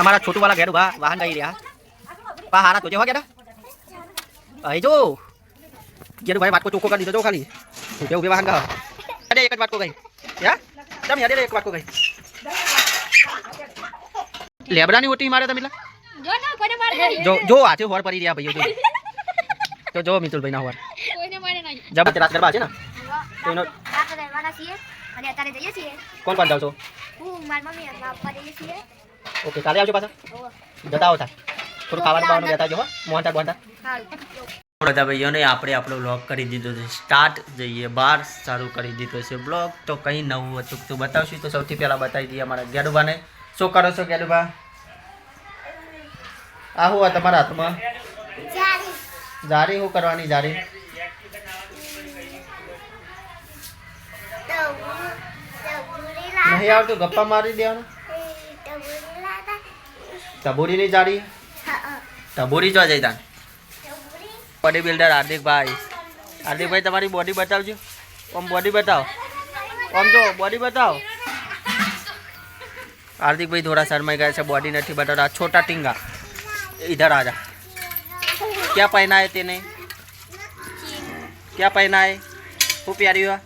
અમારા છોટું વાળા ઘેર ઊભા વાહન ગઈ રહ્યા. પા હારા તો જે હો ગયા અહીં જો. ઘેર ભાઈ વાટકો ચોખ્ખો કરી દીધો જો ખાલી. ઉભે ઉભે વાહન ગા અરે એક જ વાટકો ગઈ. યા? તમે યાદ એક વાટકો ગઈ. લેબડાની ઓટી મારે તમે? જો જો આ આજે હોર પડી રહ્યા ભાઈઓ તો જો મિતુલભાઈ ના હોર. કોઈને મારે નહીં જબ રાત ગરબા છે ને? તો એનો અને અત્યારે જઈએ છીએ. કોણ કોણ જાવ છો? હું મારી મમ્મી પપ્પા જઈએ છીએ. ઓકે કાલે આવજો પાછા જતા આવતા થોડું ખાવાનું ખાવાનું જતા જો હો મોહનતા બોહનતા બધા ભાઈઓને આપણે આપણો બ્લોગ કરી દીધો છે સ્ટાર્ટ જઈએ બહાર સારું કરી દીધો છે બ્લોગ તો કંઈ નવું હતું તો બતાવશું તો સૌથી પહેલાં બતાવી દઈએ અમારા ગેડુભાને શું કરો છો ગેડુભા આ હું આ તમારા હાથમાં જારી શું કરવાની જારી નહીં આવતું ગપ્પા મારી દેવાનું તબોરીની જારી તબોરી જો જઈ તાન બોડી બિલ્ડર હાર્દિકભાઈ હાર્દિકભાઈ તમારી બોડી બતાવજો ઓમ બોડી બતાવો ઓમ જો બોડી બતાવો હાર્દિકભાઈ થોડા શરમાઈ ગયા છે બોડી નથી બતાવતા છોટા ટીંગા इधर आ जा क्या पहना है तेने क्या पहना है હું પ્યારી हुआ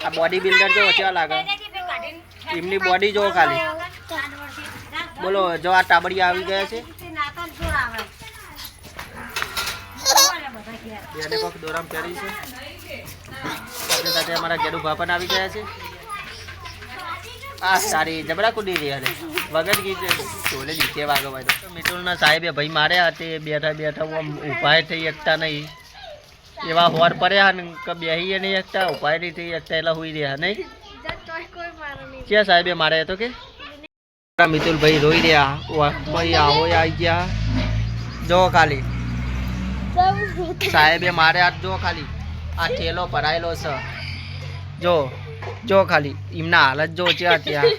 આ બોડી બિલ્ડર જો કેવા લાગે એમની બોડી જો ખાલી બોલો જો આ ટાબડિયા આવી ગયા છે. બેને પગ દોરામ પહેરી છે. સાથે સાથે અમારા ગેડુ પણ આવી ગયા છે. આ સારી જબરા કુદી રહ્યા છે વગર ગીત ચોલે નીચે વાગો ભાઈ તો સાહેબે ભાઈ માર્યા તે બેઠા બેઠા આમ ઉપાય થઈ એકતા નહીં. એવા હોર પડ્યા ને કે બેહીએ નહીં એકતા ઉપાય નહીં થઈ એકતા એટલે હુઈ રહ્યા નહીં. ક્યાં સાહેબે મારે તો કે? મિતુલભાઈ રોઈ રહ્યા. ભાઈ આવો આવી ગયા. જો ખાલી. સાહેબે મારે આ જો ખાલી. આ ઠેલો ભરાયેલો છે. જો જો ખાલી. એમના હાલત જો છે ત્યાં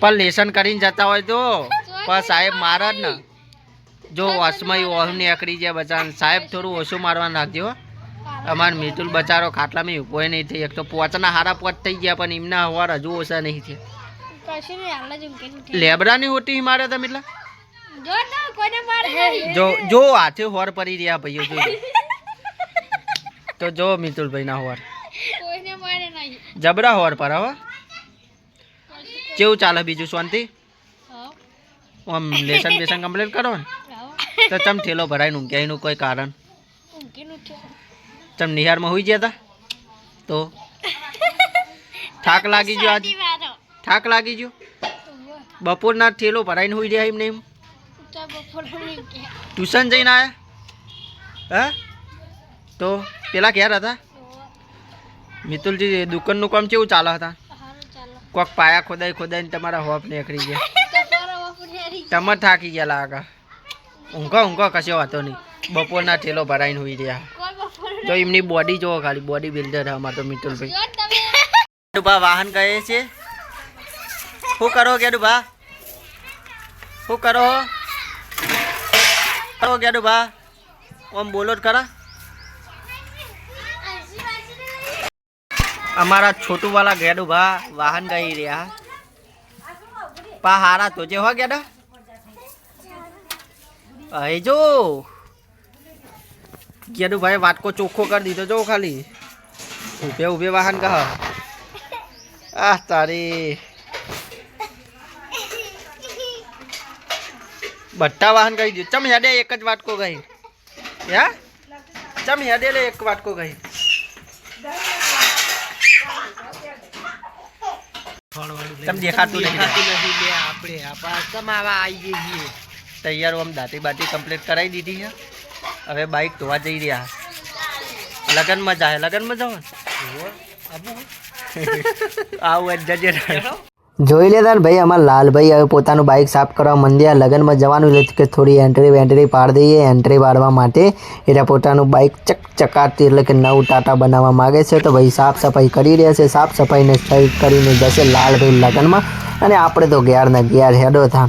પણ લેસન કરીને જતા હોય તો. પણ સાહેબ મારા જ ને. જો વસમાં ઓહમ નીકળી જાય બચારા સાહેબ થોડું ઓછું મારવાનું રાખજો. અમાર મિતુલ બચારો ખાટલામાં ઊભો નહીં થઈ એક તો પોચના હારા પોચ થઈ ગયા પણ એમના હવાર હજુ ઓછા નહીં થયા. લેબડાની હોટી મારે તમે એટલા જો જો જો હાથે હોર પડી રહ્યા ભાઈઓ જો. તો જો મિતુલભાઈ ના હોર. કોઈને મારે નહીં. જબરા હોર પર હવે કેવું ચાલે બીજું શાંતિ? આમ લેસન બેસન કમ્પ્લીટ કરો ને? તો ચમ ઠેલો ભરાયનું એનું કોઈ કારણ? ચમ નિહારમાં હોઈ ગયા હતા તો? થાક લાગી ગયો આજ? થાક લાગી ગયો? બપોરના ઠેલો ભરાઈને હોઈ રહ્યા એમને એમ? ટ્યુશન જઈને આવ્યા હા? તો પેલા ક્યારે હતા? મિતુલજી દુકાનનું કામ કેવું ચાલે હતા? કોક પાયા ખોદાઈ ખોદાઈને તમારા હોફ નીકળી ગયા. તમારો તમે થાકી ગયા લાગે ઊંઘો ઊંઘો કશો વાતો નહીં. બપોરના ઠેલો ભરાઈને હોઈ રહ્યા. તો એમની બોડી જોવો ખાલી બોડી બિલ્ડર અમાર તો મિતુલભાઈ. જો તમે વાહન કહે છે. શું કરો ગેડુભા શું કરો કરો ગેડુભા ઓમ બોલો જ ખરા. અમારા છોટું વાળા ગેડુભા વાહન ગઈ રહ્યા. પા હારા તો જે હો ગેડા અહીં જો. ગેડુભાઈ વાટકો ચોખ્ખો કરી દીધો જો ખાલી. ઉભે ઉભે વાહન કહ. આ તારી. બટ્ટા વાહન કહી દીધું. ચમ હેડે એક જ વાટકો ગઈ. હે? ચમ હેડે લે એક વાટકો ગઈ. તમ દેખાતું નહીં આપણે આપા કમાવા આવી જઈએ તૈયાર આમ દાંતી બાટી કમ્પ્લીટ કરાવી દીધી છે. હવે બાઇક ધોવા જઈ રહ્યા. લગનમાં જાય લગનમાં જાઓ. આવું જોઈ લેતા ભાઈ અમારા લાલભાઈ હવે પોતાનું બાઇક સાફ કરવા મંડ્યા. લગ્નમાં જવાનું એટલે કે થોડી એન્ટ્રી વેન્ટ્રી પાડી દઈએ એન્ટ્રી પાડવા માટે. એટલે પોતાનું બાઇક ચક ચકાતી એટલે કે નવું ટાટા બનાવવા માગે છે. તો ભાઈ સાફ સફાઈ કરી રહ્યા છે. સાફ સફાઈને કરીને જશે લાલભાઈ લગ્નમાં. અને આપણે તો ગયારના ને હેડો થાન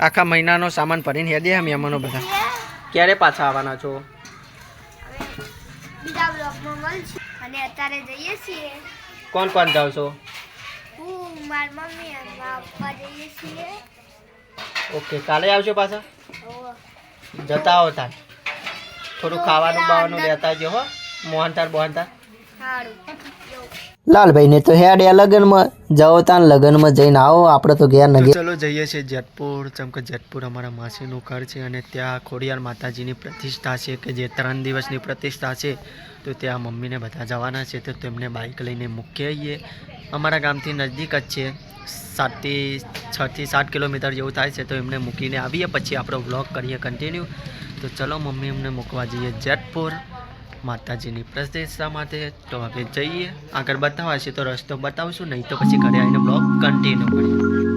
આખા મહિનાનો સામાન ભરીને હેદે અમે અમનો બધા. ક્યારે પાછા આવવાના છો? બીજા બ્લોગમાં મળશું. અને અત્યારે જઈએ છીએ. કોણ કોણ જાવ છો? હું મારી મમ્મી અને મારા પપ્પા જઈએ છીએ. ઓકે કાલે આવશો પાછા? જતા આવો તાર. થોડું ખાવાનું બાવાનું લેતા આવજો હો. મોહનતાર બોહનતાર સારું. લાલભાઈને તો હેડ્યા લગ્નમાં. જાઓ તાન લગ્નમાં જઈને આવો આપણે તો ગયા નથી ચલો જઈએ છીએ જેતપુર જેમ કે જેતપુર અમારા માસીનું ઘર છે અને ત્યાં ખોડિયાર માતાજીની પ્રતિષ્ઠા છે કે જે ત્રણ દિવસની પ્રતિષ્ઠા છે તો ત્યાં મમ્મીને બધા જવાના છે તો તેમને બાઇક લઈને મૂકી આવીએ. અમારા ગામથી નજદીક જ છે સાતથી છથી સાત કિલોમીટર જેવું થાય છે તો એમને મૂકીને આવીએ પછી આપણો વ્લોગ કરીએ કન્ટિન્યુ તો ચલો મમ્મી એમને મૂકવા જઈએ જેતપુર. માતાજીની પ્રતિષ્ઠા માટે તો હવે જઈએ. આગળ બતાવવા છે તો રસ્તો બતાવશું, નહીં તો પછી ઘરે આવીને બ્લોગ કન્ટિન્યુ કરીએ.